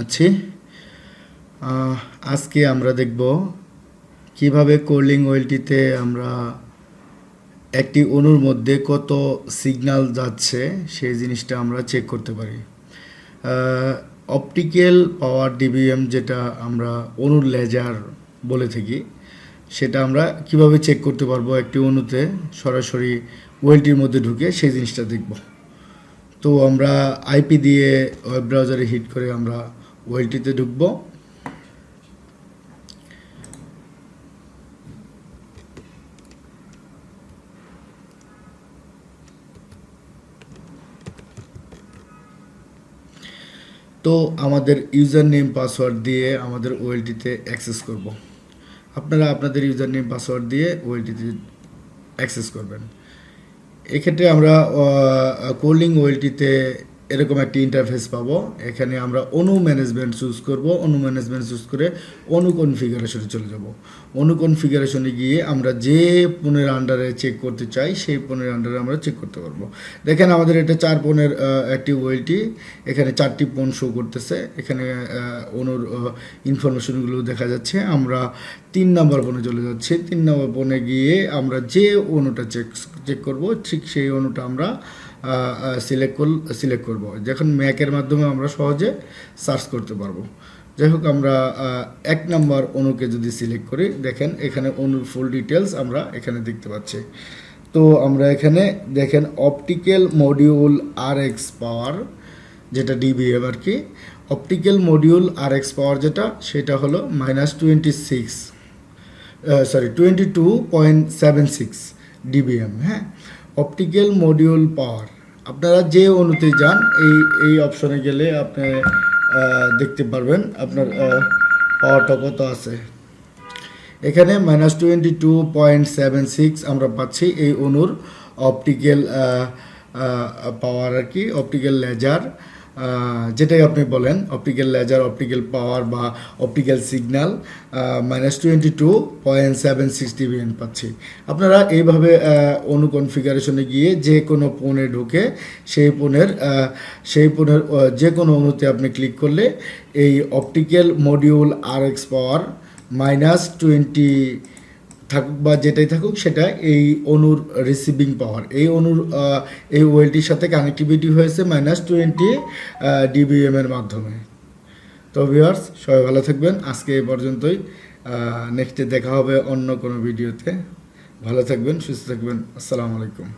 আছি আজকে আমরা দেখব কীভাবে কোল্ডিং ওয়েলটিতে আমরা একটি অণুর মধ্যে কত সিগন্যাল যাচ্ছে সেই জিনিসটা আমরা চেক করতে পারি। অপটিক্যাল পাওয়ার ডিবিএম যেটা আমরা অণুর লেজার বলে থাকি, সেটা আমরা কীভাবে চেক করতে পারব একটি অণুতে, সরাসরি ওয়েলটির মধ্যে ঢুকে সেই জিনিসটা দেখব। তো আমরা আইপি দিয়ে ওয়েব ব্রাউজারে হিট করে আমরা ওয়েলটিতে ঢুকবো। তো আমাদের ইউজার নেম পাসওয়ার্ড দিয়ে আমাদের ওয়েলটিতে অ্যাক্সেস করব। আপনারা আপনাদের ইউজার নেম পাসওয়ার্ড দিয়ে ওয়েলটিতে অ্যাক্সেস করবেন। এক্ষেত্রে আমরা কোল্ডিং ওয়েলটিতে এরকম একটি ইন্টারফেস পাবো। এখানে আমরা অনু ম্যানেজমেন্ট চুজ করব। অনু ম্যানেজমেন্ট চুজ করে অনু কনফিগারেশনে চলে যাব। অনু কনফিগারেশনে গিয়ে আমরা যে পনেরো আন্ডারে চেক করতে চাই, সেই পনেরো আন্ডারে আমরা চেক করতে পারব। দেখেন আমাদের এটা চার পনেরো একটি ওয়েলটি এখানে চারটি পণ শো করতেছে। এখানে অনুর ইনফরমেশনগুলো দেখা যাচ্ছে। আমরা তিন নম্বর পণে চলে যাচ্ছি। তিন নম্বর পণে গিয়ে আমরা যে অনুটা চেক চেক করব, ঠিক সেই অনুটা আমরা সিলেক্ট কর সিলেক্ট করব। যখন ম্যাকের মাধ্যমে আমরা সহজে সার্চ করতে পারব। যাই হোক, আমরা এক নম্বর অনুকে যদি সিলেক্ট করি, দেখেন এখানে অনুর ফুল ডিটেলস আমরা এখানে দেখতে পাচ্ছি। তো আমরা এখানে দেখেন optical module R X power যেটা ডিবিএম আর কি optical module R X power যেটা, সেটা হলো minus twenty six sorry twenty two point seven six dBm হ্যাঁ? অপটিক্যাল মডিউল পাওয়ার আপনারা যে অনুতে যান, এই এই অপশনে গেলে আপনি দেখতে পারবেন আপনার পাওয়ারটা কত আছে। এখানে minus twenty two point seven six আমরা পাচ্ছি এই অনুর অপটিক্যাল পাওয়ার আর কি অপটিক্যাল লেজার যেটাই আপনি বলেন অপটিক্যাল লেজার অপটিক্যাল পাওয়ার বা optical signal minus twenty two point seven six D B M পাচ্ছি। আপনারা এইভাবে অনু কনফিগারেশনে গিয়ে যে কোনো ফোনে ঢুকে সেই আহ, সেই আহ, যে কোনো অনুতে আপনি ক্লিক করলে এই optical module R X power minus twenty থাকুক বা যেটাই থাকুক, সেটা এই অনুর রিসিভিং পাওয়ার এই অনুর এই ওয়েলটির সাথে কানেক্টিভিটি হয়েছে মাইনাস টোয়েন্টি ডিবিএমের মাধ্যমে। তো ভিওয়ার্স সবাই ভালো থাকবেন। আজকে এ পর্যন্তই। নেক্সটে দেখা হবে অন্য কোনো ভিডিওতে ভালো থাকবেন, সুস্থ থাকবেন। আসসালামু আলাইকুম।